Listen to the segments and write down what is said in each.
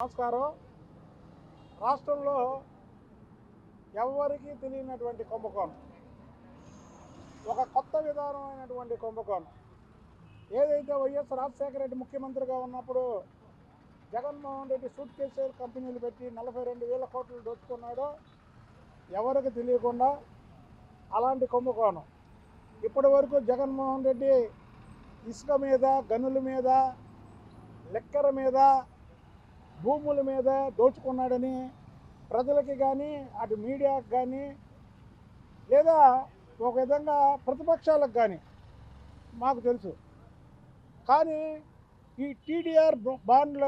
నమస్కారం. రాష్ట్రంలో ఎవరికీ తెలియనటువంటి కుంభకోణం. ఒక కొత్త విధానమైనటువంటి కుంభకోణం. ఏదైతే వైఎస్ రాజశేఖర రెడ్డి ముఖ్యమంత్రిగా ఉన్నప్పుడు జగన్మోహన్ రెడ్డి సూట్ కేసులు కంపెనీలు పెట్టి నలభై రెండు వేల కోట్లు దోచుకున్నాడో ఎవరికి తెలియకుండా అలాంటి కుంభకోణం. ఇప్పటి వరకు జగన్మోహన్ రెడ్డి ఇసుక మీద గనుల మీద లెక్కర మీద భూముల మీద దోచుకున్నాడని ప్రజలకి కానీ అటు మీడియాకి కానీ లేదా ఒక విధంగా ప్రతిపక్షాలకు కానీ మాకు తెలుసు. కానీ ఈ టీడీఆర్ బాండ్ల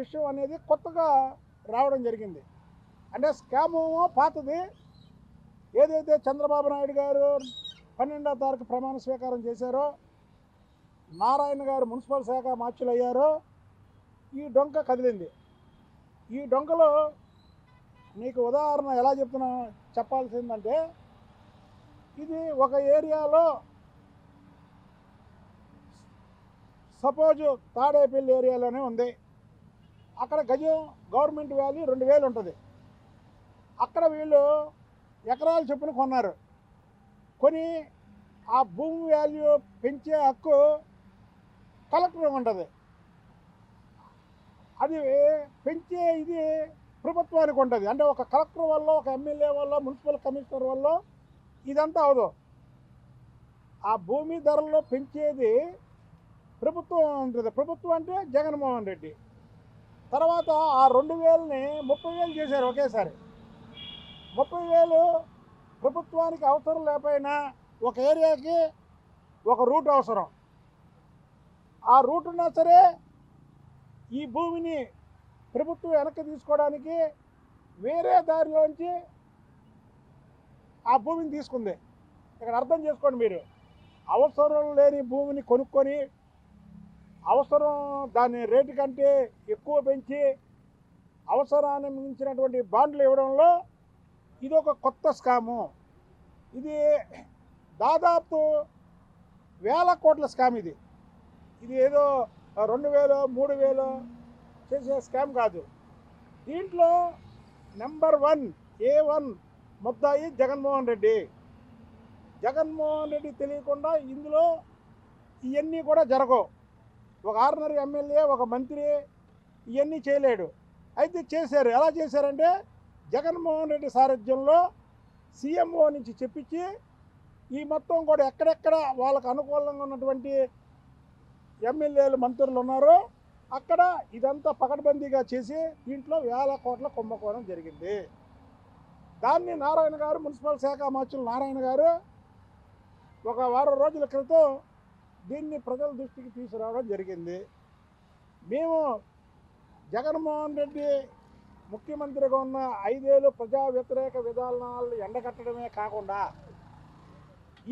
విషయం అనేది కొత్తగా రావడం జరిగింది. అంటే స్కాము పాతది. ఏదైతే చంద్రబాబు నాయుడు గారు పన్నెండో తారీఖు ప్రమాణ స్వీకారం చేశారో నారాయణ గారు మున్సిపల్ శాఖ మార్చులయ్యారో ఈ డొంక కదిలింది. ఈ డొంకలో నీకు ఉదాహరణ ఎలా చెప్తున్నా చెప్పాల్సిందంటే ఇది ఒక ఏరియాలో సపోజ్ తాడేపల్లి ఏరియాలోనే ఉంది. అక్కడ గజం గవర్నమెంట్ వాల్యూ రెండు వేలు ఉంటుంది. అక్కడ వీళ్ళు ఎకరాలు చొప్పున కొన్నారు. కొని ఆ భూమి వాల్యూ పెంచే హక్కు కలెక్టర్ ఉంటుంది. అది పెంచే ఇది ప్రభుత్వానికి ఉంటుంది అంటే ఒక కలెక్టర్ వల్ల ఒక ఎమ్మెల్యే వల్ల మున్సిపల్ కమిషనర్ వల్ల ఇదంతా అవదు. ఆ భూమి ధరల్లో పెంచేది ప్రభుత్వం ఉంటుంది. ప్రభుత్వం అంటే జగన్మోహన్ రెడ్డి. తర్వాత ఆ రెండు వేలని ముప్పై వేలు చేశారు ఒకేసారి. ముప్పై వేలు ప్రభుత్వానికి అవసరం లేకపోయినా ఒక ఏరియాకి ఒక రూట్ అవసరం. ఆ రూట్ ఉన్నా సరే ఈ భూమిని ప్రభుత్వం వెనక్కి తీసుకోవడానికి వేరే దారిలోంచి ఆ భూమిని తీసుకుంది. ఇక్కడ అర్థం చేసుకోండి మీరు. అవసరం లేని భూమిని కొనుక్కొని అవసరం దాని రేటు కంటే ఎక్కువ పెంచి అవసరాన్ని మించినటువంటి బాండ్లు ఇవ్వడంలో ఇది ఒక కొత్త స్కాము. ఇది దాదాపు వేల కోట్ల స్కామ్ ఇది. ఇది ఏదో రెండు వేలు మూడు వేలు చేసే స్కామ్ కాదు. దీంట్లో నెంబర్ వన్ ఏ వన్ ముద్దాయి జగన్మోహన్ రెడ్డి. జగన్మోహన్ రెడ్డి తెలియకుండా ఇందులో ఇవన్నీ కూడా జరగవు. ఒక ఆర్డినరీ ఎమ్మెల్యే ఒక మంత్రి ఇవన్నీ చేయలేడు. అయితే చేశారు. ఎలా చేశారంటే జగన్మోహన్ రెడ్డి సారథ్యంలో సీఎంఓ నుంచి చెప్పించి ఈ మొత్తం కూడా ఎక్కడెక్కడ వాళ్ళకు అనుకూలంగా ఉన్నటువంటి ఎమ్మెల్యేలు మంత్రులు ఉన్నారో అక్కడ ఇదంతా పకడ్బందీగా చేసి దీంట్లో వేల కోట్ల కుంభకోణం జరిగింది. దాన్ని నారాయణ గారు మున్సిపల్ శాఖ మార్చులు నారాయణ గారు ఒక వారం రోజుల క్రితం దీన్ని ప్రజల దృష్టికి తీసుకురావడం జరిగింది. మేము జగన్మోహన్ రెడ్డి ముఖ్యమంత్రిగా ఉన్న ఐదేళ్ళు ప్రజా వ్యతిరేక విధానాలను ఎండగట్టడమే కాకుండా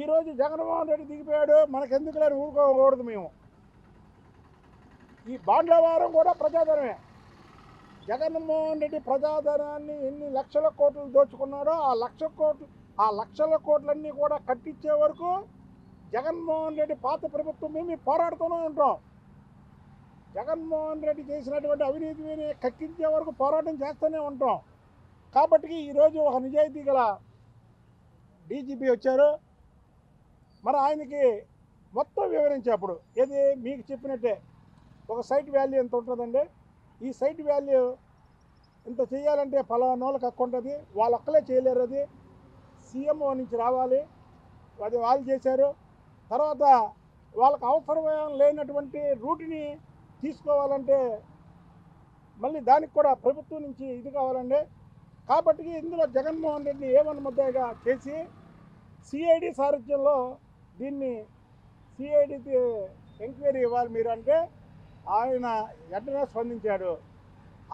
ఈరోజు జగన్మోహన్ రెడ్డి దిగిపోయాడు మనకెందుకు లేని ఊరుకోకూడదు మేము. ఈ బాండ్ల వారం కూడా ప్రజాధనమే జగన్మోహన్ రెడ్డి ప్రజాధనాన్ని ఎన్ని లక్షల కోట్లు దోచుకున్నాడో ఆ లక్ష కోట్లు ఆ లక్షల కోట్లన్నీ కూడా కట్టించే వరకు జగన్మోహన్ రెడ్డి పాత ప్రభుత్వం మేము పోరాడుతూనే ఉంటాం. జగన్మోహన్ రెడ్డి చేసినటువంటి అవినీతిని కక్కించే వరకు పోరాటం చేస్తూనే ఉంటాం. కాబట్టి ఈరోజు ఒక నిజాయితీ గల డీజీపీ వచ్చారు. మరి ఆయనకి మొత్తం వివరించేప్పుడు ఏది మీకు చెప్పినట్టే ఒక సైట్ వాల్యూ ఎంత ఉంటుందండి? ఈ సైట్ వాల్యూ ఇంత చేయాలంటే ఫలానోళ్ళకి హక్కు ఉంటుంది. వాళ్ళు ఒక్కలే చేయలేరు అది. సీఎంఓ నుంచి రావాలి. అది వాళ్ళు చేశారు. తర్వాత వాళ్ళకి అవసరం లేనటువంటి రూట్ని తీసుకోవాలంటే మళ్ళీ దానికి కూడా ప్రభుత్వం నుంచి ఇది కావాలండి. కాబట్టి ఇందులో జగన్మోహన్ రెడ్డి ఏమన్న ముద్దగా చేసి సిఐడి సారథ్యంలో దీన్ని సిఐడికి ఎంక్వైరీ ఇవ్వాలి మీరు అంటే ఆయన వెంటనే స్పందించాడు.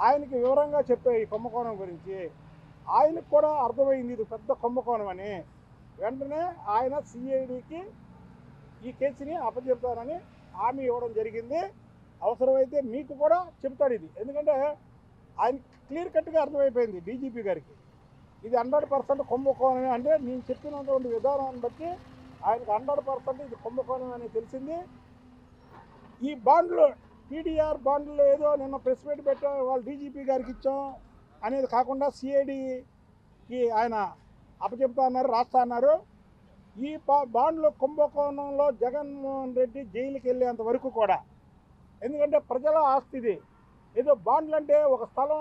ఆయనకి వివరంగా చెప్పే ఈ కుంభకోణం గురించి ఆయనకు కూడా అర్థమైంది ఇది పెద్ద కుంభకోణం అని. వెంటనే ఆయన సిఐడికి ఈ కేసుని అప్పచెప్తానని హామీ ఇవ్వడం జరిగింది. అవసరమైతే మీకు కూడా చెప్తాడు ఇది. ఎందుకంటే ఆయన క్లియర్ కట్గా అర్థమైపోయింది డీజీపీ గారికి. ఇది హండ్రెడ్ పర్సెంట్ కుంభకోణమే అంటే నేను చెప్పినటువంటి విధానాన్ని బట్టి ఆయనకు హండ్రెడ్ పర్సెంట్ ఇది కుంభకోణం అని తెలిసింది. ఈ బాండ్లు టీడీఆర్ బాండ్లు ఏదో నిన్న ప్రెస్ మీట్ పెట్టాం వాళ్ళు డీజీపీ గారికి ఇచ్చాం అనేది కాకుండా సిఐడికి ఆయన అప్పచెప్తా అన్నారు రాస్తా అన్నారు. ఈ బాండ్లు కుంభకోణంలో జగన్మోహన్ రెడ్డి జైలుకి వెళ్ళేంత వరకు కూడా ఎందుకంటే ప్రజల ఆస్తిది ఏదో బాండ్లు అంటే ఒక స్థలం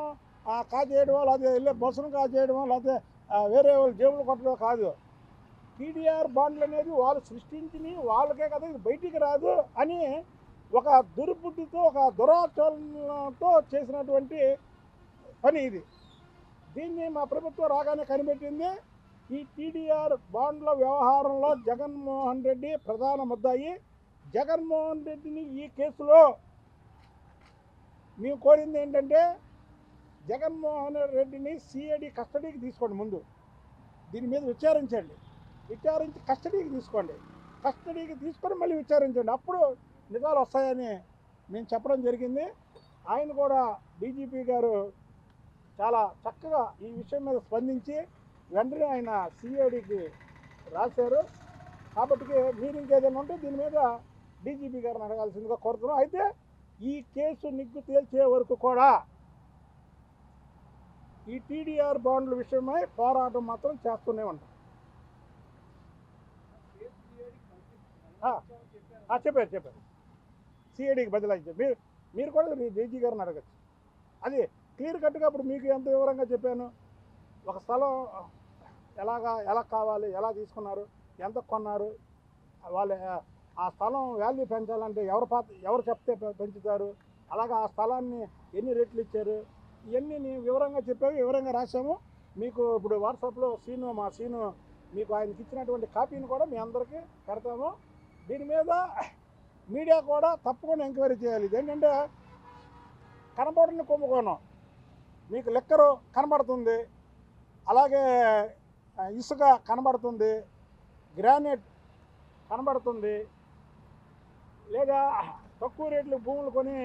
కాజేయడమో లేకపోతే వెళ్ళే బస్సును కాజేయడమో లేకపోతే వేరే వాళ్ళు జేబులు కొట్టడం కాదు. టీడీఆర్ బాండ్లు అనేది వాళ్ళు సృష్టించినవి వాళ్ళకే కదా ఇది బయటికి రాదు అని ఒక దుర్బుద్ధితో ఒక దురాచరణతో చేసినటువంటి పని ఇది. దీన్ని మా ప్రభుత్వం రాగానే కనిపెట్టింది. ఈ టీడీఆర్ బాండ్ల వ్యవహారంలో జగన్మోహన్ రెడ్డి ప్రధాన ముద్దాయి. జగన్మోహన్ రెడ్డిని ఈ కేసులో మేము కోరింది ఏంటంటే జగన్మోహన్ రెడ్డిని సిఐడి కస్టడీకి తీసుకోండి ముందు. దీని మీద విచారించండి. విచారించి కస్టడీకి తీసుకోండి. కస్టడీకి తీసుకొని మళ్ళీ విచారించండి. అప్పుడు నిజాలు వస్తాయని మేము చెప్పడం జరిగింది. ఆయన కూడా డీజీపీ గారు చాలా చక్కగా ఈ విషయం మీద స్పందించి వెంటనే ఆయన సిఐడికి రాశారు. కాబట్టి మీరు ఇంకేదైనా ఉంటే దీని మీద డీజీపీ గారిని అడగాల్సిందిగా కోరుతున్నాం. అయితే ఈ కేసు నిగ్గు తేల్చే వరకు కూడా ఈ టీడీఆర్ బాండ్ల విషయమై పోరాటం మాత్రం చేస్తూనే ఉంటాం. చెప్పారు చెప్పారు. సిఐడికి బదిలాయించారు మీరు మీరు కూడా మీ గారిని అడగచ్చు. అది క్లియర్ కట్గా అప్పుడు మీకు ఎంత వివరంగా చెప్పాను? ఒక స్థలం ఎలాగా ఎలా కావాలి? ఎలా తీసుకున్నారు? ఎంత కొన్నారు? వాళ్ళ ఆ స్థలం వాల్యూ పెంచాలంటే ఎవరు పాత ఎవరు చెప్తే పెంచుతారు? అలాగా ఆ స్థలాన్ని ఎన్ని రేట్లు ఇచ్చారు? ఇవన్నీ నేను వివరంగా చెప్పాము వివరంగా రాశాము. మీకు ఇప్పుడు వాట్సాప్లో సీను మా సీను మీకు ఆయనకి ఇచ్చినటువంటి కాపీని కూడా మీ అందరికీ పెడతాము. దీని మీద మీడియా కూడా తప్పకుండా ఎంక్వైరీ చేయాలి. ఇదేంటంటే కనబడని కుంభకోణం. మీకు లెక్కరు కనబడుతుంది. అలాగే ఇసుక కనబడుతుంది. గ్రానైట్ కనబడుతుంది. లేదా తక్కువ రేట్లు భూములు కొని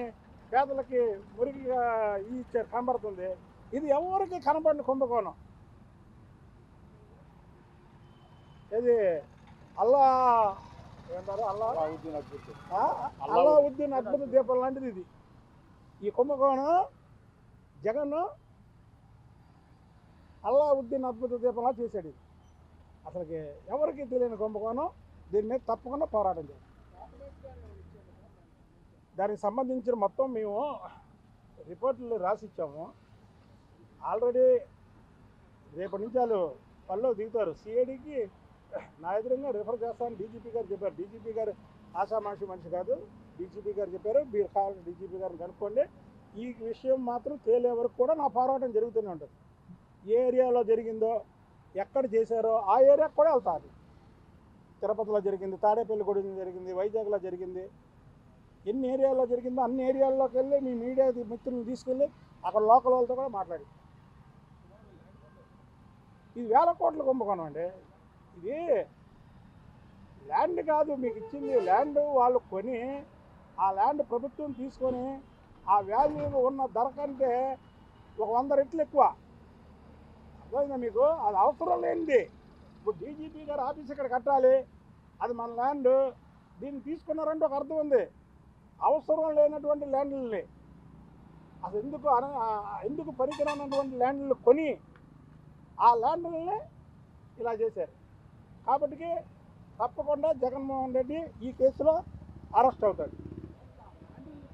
పేదలకి మురిగిగా ఇచ్చారు కనబడుతుంది. ఇది ఎవరికి కనబడిన కుంభకోణం? ఇది అల్లా అల్లావుద్దీన్ అద్భుత దీపం లాంటిది ఇది. ఈ కుంభకోణం జగన్ అల్లావుద్దీన్ అద్భుత దీపంలా చేశాడు ఇది. అసలుకి ఎవరికి తెలియని కుంభకోణం దీని మీద తప్పకుండా పోరాటం చేయాలి. దానికి సంబంధించిన మొత్తం మేము రిపోర్ట్లు రాసిచ్చాము ఆల్రెడీ రేపటి నుంచి వాళ్ళు పనిలో దిగుతారు. సిఐడికి నా ఎదురుగా రిఫర్ చేస్తాను. డీజీపీ గారు చెప్పారు. డీజీపీ గారు ఆశామాషి మనిషి కాదు. డీజీపీ గారు చెప్పారు. మీరు కావాలని డీజీపీ గారిని కనుక్కోండి. ఈ విషయం మాత్రం తేలే వరకు కూడా నా పోరాటం జరుగుతూనే ఉంటుంది. ఏ ఏరియాలో జరిగిందో ఎక్కడ చేశారో ఆ ఏరియాకి కూడా వెళ్తారు తిరుపతిలో జరిగింది తాడేపల్లిగూడెం జరిగింది వైజాగ్లో జరిగింది. ఎన్ని ఏరియాల్లో జరిగిందో అన్ని ఏరియాల్లోకి వెళ్ళి మీ మీడియా మిత్రులను తీసుకెళ్ళి అక్కడ లోకల్ వాళ్ళతో కూడా మాట్లాడి. ఇది వేల కోట్ల కుంభకోణం అండి. ఇది ల్యాండ్ కాదు మీకు ఇచ్చింది ల్యాండ్ వాళ్ళు కొని ఆ ల్యాండ్ ప్రభుత్వం తీసుకొని ఆ వాల్యూ ఉన్న ధర కంటే ఒక వంద రెట్లు ఎక్కువ. అర్థమైందా మీకు? అది అవసరం లేనిది. ఇప్పుడు డీజీపీ గారు ఆఫీస్ ఇక్కడ కట్టాలి. అది మన ల్యాండ్. దీన్ని తీసుకున్నారంటే ఒక అర్థం ఉంది. అవసరం లేనటువంటి ల్యాండ్లని. అసలు ఎందుకు అన- ఎందుకు పనికిరానటువంటి ల్యాండ్లు కొని ఆ ల్యాండ్లని ఇలా చేశారు. కాబట్టి తప్పకుండా జగన్మోహన్ రెడ్డి ఈ కేసులో అరెస్ట్ అవుతాడు.